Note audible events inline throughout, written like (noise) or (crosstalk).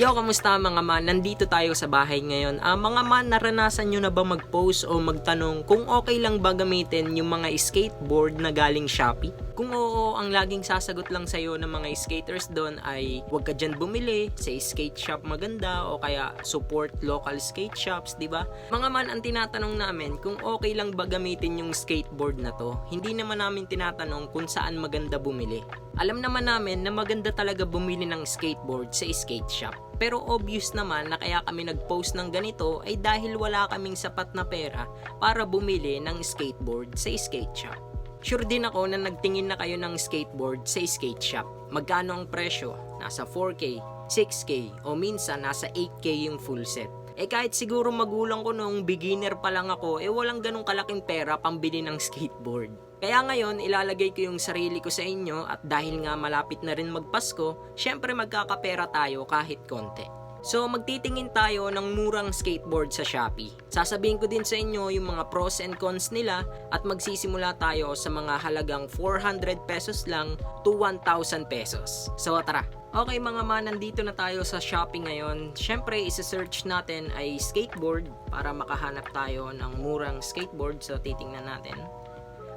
Yo, kamusta mga man? Nandito tayo sa bahay ngayon. Ah, mga man, naranasan nyo na ba mag-post o magtanong kung okay lang ba gamitin yung mga skateboard na galing Shopee? Kung oo, ang laging sasagot lang sa'yo ng mga skaters doon ay huwag ka dyan bumili sa skate shop maganda o kaya support local skate shops, di ba? Mga man, ang tinatanong namin kung okay lang ba gamitin yung skateboard na to. Hindi naman namin tinatanong kung saan maganda bumili. Alam naman namin na maganda talaga bumili ng skateboard sa skate shop. Pero obvious naman na kaya kami nag-post ng ganito ay dahil wala kaming sapat na pera para bumili ng skateboard sa skate shop. Sure din ako na nagtingin na kayo ng skateboard sa skate shop. Magkano ang presyo? Nasa 4K, 6K o minsan nasa 8K yung full set. Eh kahit siguro magulang ko nung beginner pa lang ako, eh walang ganong kalaking pera pambili ng (laughs) skateboard. Kaya ngayon, ilalagay ko yung sarili ko sa inyo at dahil nga malapit na rin magpasko, syempre magkakapera tayo kahit konti. So magtitingin tayo ng murang skateboard sa Shopee. Sasabihin ko din sa inyo yung mga pros and cons nila at magsisimula tayo sa mga halagang 400 pesos lang to 1,000 pesos. So tara! Okay mga man, nandito na tayo sa Shopee ngayon. Siyempre, isa-search natin ay skateboard para makahanap tayo ng murang skateboard. So titingnan natin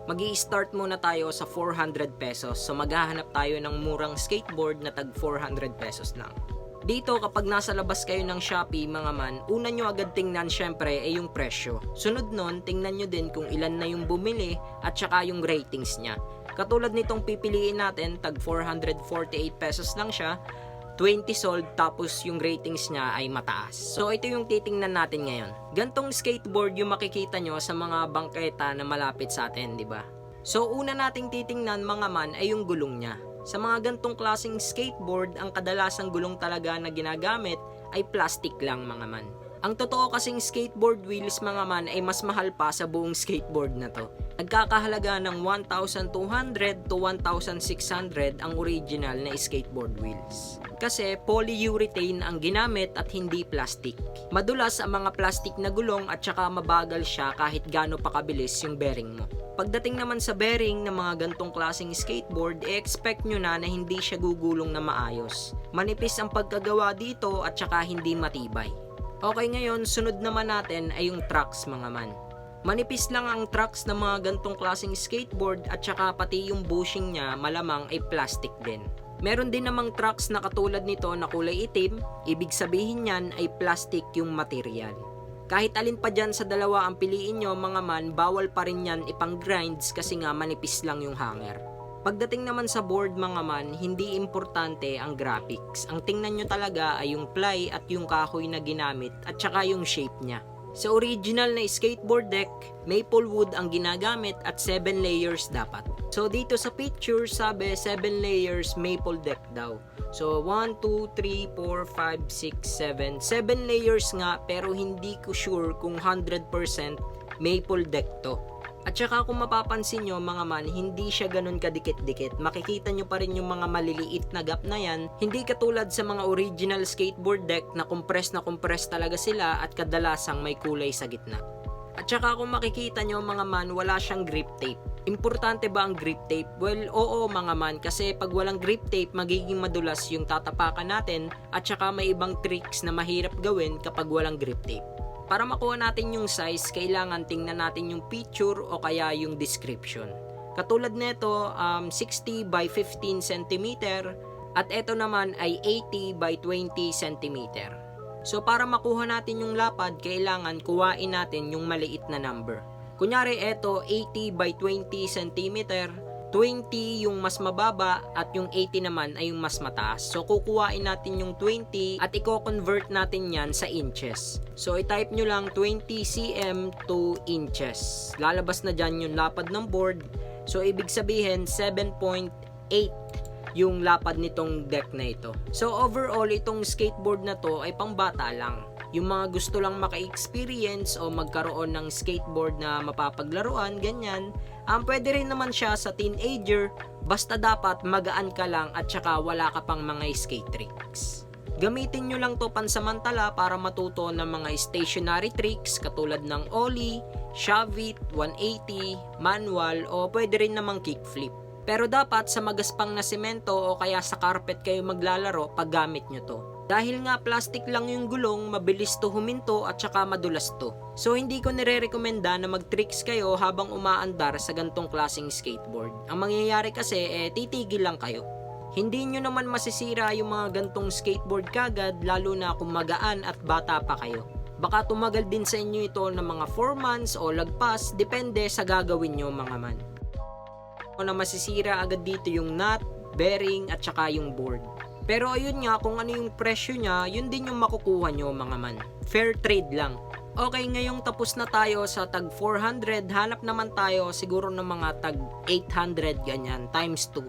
mag start muna tayo sa 400 pesos. So maghahanap tayo ng murang skateboard na tag 400 pesos lang. Dito kapag nasa labas kayo ng Shopee mga man, una nyo agad tingnan syempre ay yung presyo. Sunod nun, tingnan nyo din kung ilan na yung bumili at saka yung ratings niya. Katulad nitong pipiliin natin, tag 448 pesos lang siya, 20 sold tapos yung ratings niya ay mataas. So ito yung titingnan natin ngayon. Gantong skateboard yung makikita nyo sa mga bangketa na malapit sa atin, di ba? So una nating titingnan mga man ay yung gulong niya. Sa mga gantong klaseng skateboard, ang kadalasang gulong talaga na ginagamit ay plastic lang mga man. Ang totoo kasing skateboard wheels mga man ay mas mahal pa sa buong skateboard na to. Nagkakahalaga ng 1,200 to 1,600 ang original na skateboard wheels. Kasi polyurethane ang ginamit at hindi plastic. Madulas ang mga plastic na gulong at saka mabagal siya kahit gaano pa kabilis yung bearing mo. Pagdating naman sa bearing ng mga gantong klaseng skateboard, i-expect nyo na na hindi siya gugulong na maayos. Manipis ang pagkagawa dito at saka hindi matibay. Okay ngayon, sunod naman natin ay yung trucks mga man. Manipis lang ang trucks ng mga gantong klaseng skateboard at saka pati yung bushing niya malamang ay plastic din. Meron din namang trucks na katulad nito na kulay itim, ibig sabihin niyan ay plastic yung material. Kahit alin pa dyan sa dalawa ang piliin nyo mga man, bawal pa rin yan ipang grinds kasi nga manipis lang yung hanger. Pagdating naman sa board mga man, hindi importante ang graphics. Ang tingnan nyo talaga ay yung ply at yung kahoy na ginamit at saka yung shape niya. Sa original na skateboard deck, maple wood ang ginagamit at 7 layers dapat. So dito sa picture, sabi 7 layers maple deck daw. So 1, 2, 3, 4, 5, 6, 7. 7 layers nga pero hindi ko sure kung 100% maple deck to. At saka kung mapapansin nyo mga man, hindi siya ganun kadikit-dikit. Makikita nyo pa rin yung mga maliliit na gap na yan. Hindi katulad sa mga original skateboard deck na compress na compress talaga sila at kadalasang may kulay sa gitna. At saka kung makikita nyo mga man, wala siyang grip tape. Importante ba ang grip tape? Well, oo mga man, kasi pag walang grip tape, magiging madulas yung tatapakan natin at saka may ibang tricks na mahirap gawin kapag walang grip tape. Para makuha natin yung size, kailangan tingnan natin yung picture o kaya yung description. Katulad nito, um, 60 by 15 cm at ito naman ay 80 by 20 cm. So para makuha natin yung lapad, kailangan kuhain natin yung maliit na number. Kunyari ito 80 by 20 cm, 20 yung mas mababa at yung 80 naman ay yung mas mataas. So kukuhain natin yung 20 at i-convert natin yan sa inches. So i-type nyo lang 20 cm to inches. Lalabas na dyan yung lapad ng board. So ibig sabihin 7.8 yung lapad nitong deck na ito. So overall itong skateboard na to ay pangbata lang. Yung mga gusto lang maka-experience o magkaroon ng skateboard na mapapaglaruan, ganyan, um, pwede rin naman siya sa teenager, basta dapat magaan ka lang at saka wala ka pang mga skate tricks. Gamitin nyo lang to pansamantala para matuto ng mga stationary tricks katulad ng ollie, shove it, 180, manual o pwede rin namang kickflip. Pero dapat sa magaspang na semento o kaya sa carpet kayo maglalaro pag gamit nyo to. Dahil nga plastic lang yung gulong, mabilis to huminto at saka madulas to. So hindi ko nire-recommenda na mag-tricks kayo habang umaandar sa gantong klaseng skateboard. Ang mangyayari kasi eh titigil lang kayo. Hindi nyo naman masisira yung mga gantong skateboard kagad lalo na kung magaan at bata pa kayo. Baka tumagal din sa inyo ito ng mga 4 months o lagpas, depende sa gagawin nyo mga man. O na masisira agad dito yung nut, bearing at saka yung board. Pero ayun nga, kung ano yung presyo niya, yun din yung makukuha nyo mga man. Fair trade lang. Okay, ngayong tapos na tayo sa tag 400, hanap naman tayo siguro ng mga tag 800 ganyan, times 2.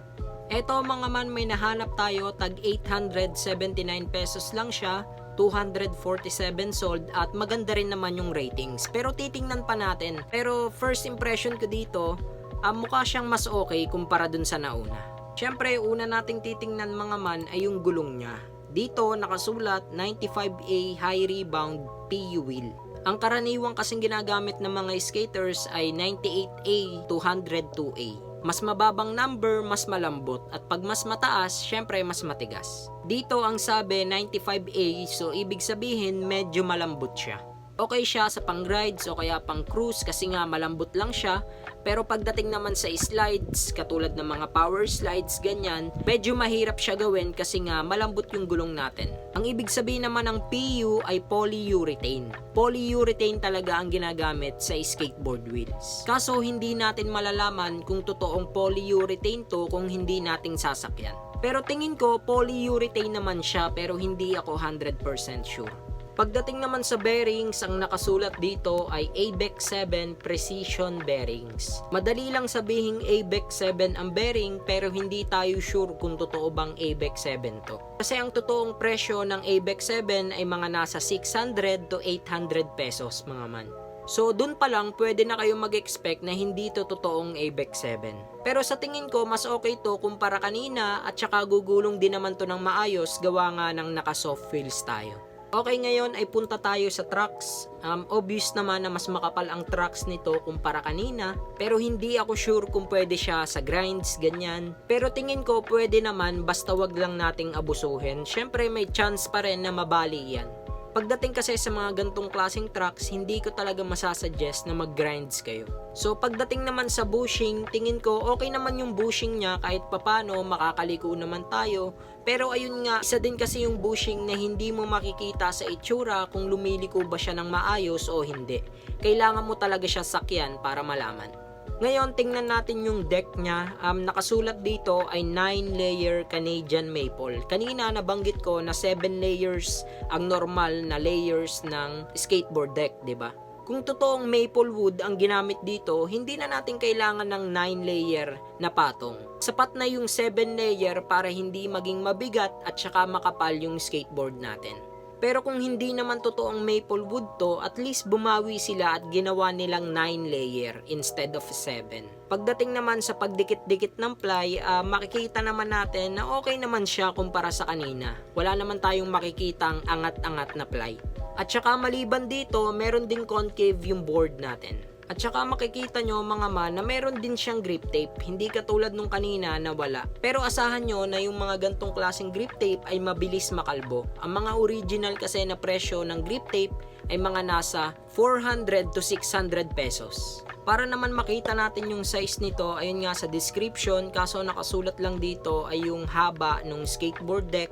Eto mga man, may nahanap tayo, tag 879 pesos lang siya, 247 sold at maganda rin naman yung ratings. Pero titingnan pa natin. Pero first impression ko dito, ah, mukha siyang mas okay kumpara dun sa nauna. Siyempre, una nating titingnan mga man ay yung gulong niya. Dito nakasulat 95A high rebound PU wheel. Ang karaniwang kasing ginagamit ng mga skaters ay 98A to 102A. Mas mababang number, mas malambot. At pag mas mataas, syempre mas matigas. Dito ang sabi 95A, so ibig sabihin medyo malambot siya. Okay siya sa pang rides o kaya pang cruise kasi nga malambot lang siya. Pero pagdating naman sa slides, katulad ng mga power slides, ganyan, medyo mahirap siya gawin kasi nga malambot yung gulong natin. Ang ibig sabihin naman ng PU ay polyurethane. Polyurethane talaga ang ginagamit sa skateboard wheels. Kaso hindi natin malalaman kung totoong polyurethane to kung hindi nating sasakyan. Pero tingin ko polyurethane naman siya pero hindi ako 100% sure. Pagdating naman sa bearings, ang nakasulat dito ay ABEX 7 Precision Bearings. Madali lang sabihing ABEX 7 ang bearing pero hindi tayo sure kung totoo bang ABEX 7 to. Kasi ang totoong presyo ng ABEX 7 ay mga nasa 600 to 800 pesos mga man. So dun pa lang pwede na kayo mag-expect na hindi to totoong ABEX 7. Pero sa tingin ko mas okay to kumpara kanina at saka gugulong din naman to ng maayos gawa nga ng naka soft wheels tayo. Okay, ngayon ay punta tayo sa trucks. Um, obvious naman na mas makapal ang trucks nito kumpara kanina. Pero hindi ako sure kung pwede siya sa grinds, ganyan. Pero tingin ko pwede naman basta wag lang nating abusuhin. Siyempre may chance pa rin na mabali yan. Pagdating kasi sa mga gantong klaseng trucks, hindi ko talaga masasuggest na mag-grinds kayo. So pagdating naman sa bushing, tingin ko okay naman yung bushing niya kahit papano makakaliko naman tayo. Pero ayun nga, isa din kasi yung bushing na hindi mo makikita sa itsura kung lumiliko ba siya ng maayos o hindi. Kailangan mo talaga siya sakyan para malaman. Ngayon, tingnan natin yung deck niya. Um, nakasulat dito ay 9-layer Canadian Maple. Kanina nabanggit ko na 7 layers ang normal na layers ng skateboard deck, ba? Kung totoong maple wood ang ginamit dito, hindi na natin kailangan ng 9 layer na patong. Sapat na yung 7 layer para hindi maging mabigat at saka makapal yung skateboard natin. Pero kung hindi naman totoong maple wood to, at least bumawi sila at ginawa nilang 9 layer instead of 7. Pagdating naman sa pagdikit-dikit ng ply, ah, makikita naman natin na okay naman siya kumpara sa kanina. Wala naman tayong makikitang angat-angat na ply. At saka maliban dito, meron ding concave yung board natin. At saka makikita nyo mga man na meron din siyang grip tape, hindi katulad nung kanina na wala. Pero asahan nyo na yung mga gantong klaseng grip tape ay mabilis makalbo. Ang mga original kasi na presyo ng grip tape ay mga nasa 400 to 600 pesos. Para naman makita natin yung size nito, ayun nga sa description, kaso nakasulat lang dito ay yung haba ng skateboard deck.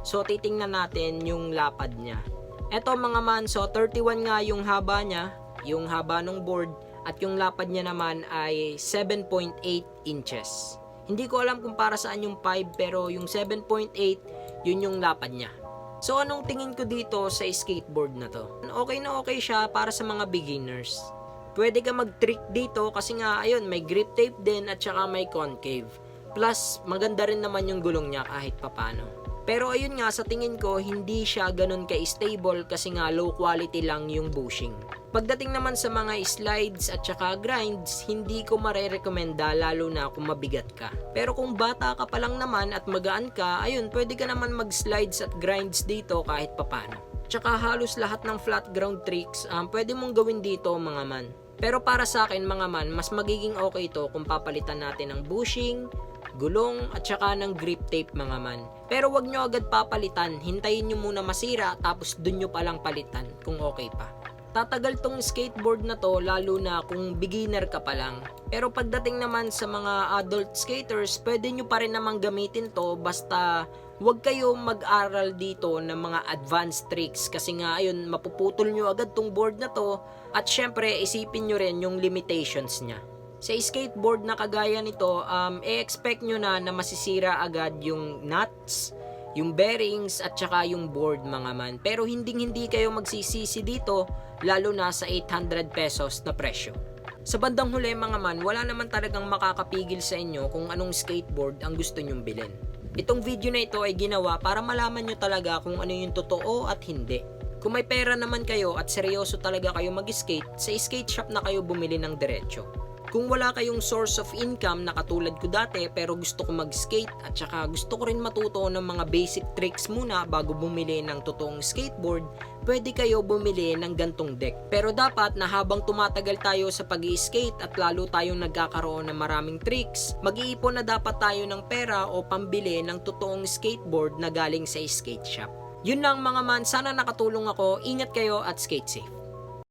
So titingnan natin yung lapad niya. Eto mga man, so 31 nga yung haba niya, yung haba ng board at yung lapad niya naman ay 7.8 inches. Hindi ko alam kung para saan yung 5 pero yung 7.8 yun yung lapad niya. So anong tingin ko dito sa skateboard na to? Okay na okay siya para sa mga beginners. Pwede ka mag-trick dito kasi nga ayun may grip tape din at saka may concave. Plus maganda rin naman yung gulong niya kahit papano. Pero ayun nga, sa tingin ko, hindi siya ganun ka-stable kasi nga low quality lang yung bushing. Pagdating naman sa mga slides at saka grinds, hindi ko marerekomenda lalo na kung mabigat ka. Pero kung bata ka pa lang naman at magaan ka, ayun, pwede ka naman mag-slides at grinds dito kahit papano. Tsaka halos lahat ng flat ground tricks, um, pwede mong gawin dito mga man. Pero para sa akin mga man, mas magiging okay ito kung papalitan natin ng bushing, gulong at saka ng grip tape mga man. Pero wag nyo agad papalitan, hintayin nyo muna masira tapos dun nyo palang palitan kung okay pa. Tatagal tong skateboard na to lalo na kung beginner ka pa lang. Pero pagdating naman sa mga adult skaters, pwede nyo pa rin namang gamitin to basta huwag kayo mag-aral dito ng mga advanced tricks kasi nga ayun mapuputol nyo agad tong board na to at syempre isipin nyo rin yung limitations niya. Sa skateboard na kagaya nito, um, i-expect nyo na na masisira agad yung nuts, yung bearings at saka yung board mga man. Pero hindi hindi kayo magsisisi dito lalo na sa 800 pesos na presyo. Sa bandang huli mga man, wala naman talagang makakapigil sa inyo kung anong skateboard ang gusto nyong bilhin. Itong video na ito ay ginawa para malaman nyo talaga kung ano yung totoo at hindi. Kung may pera naman kayo at seryoso talaga kayo mag-skate, sa skate shop na kayo bumili ng diretsyo. Kung wala kayong source of income na katulad ko dati pero gusto ko mag-skate at saka gusto ko rin matuto ng mga basic tricks muna bago bumili ng totoong skateboard, pwede kayo bumili ng gantong deck. Pero dapat na habang tumatagal tayo sa pag skate at lalo tayong nagkakaroon ng maraming tricks, mag-iipon na dapat tayo ng pera o pambili ng totoong skateboard na galing sa skate shop. Yun lang mga man, sana nakatulong ako. Ingat kayo at skate safe.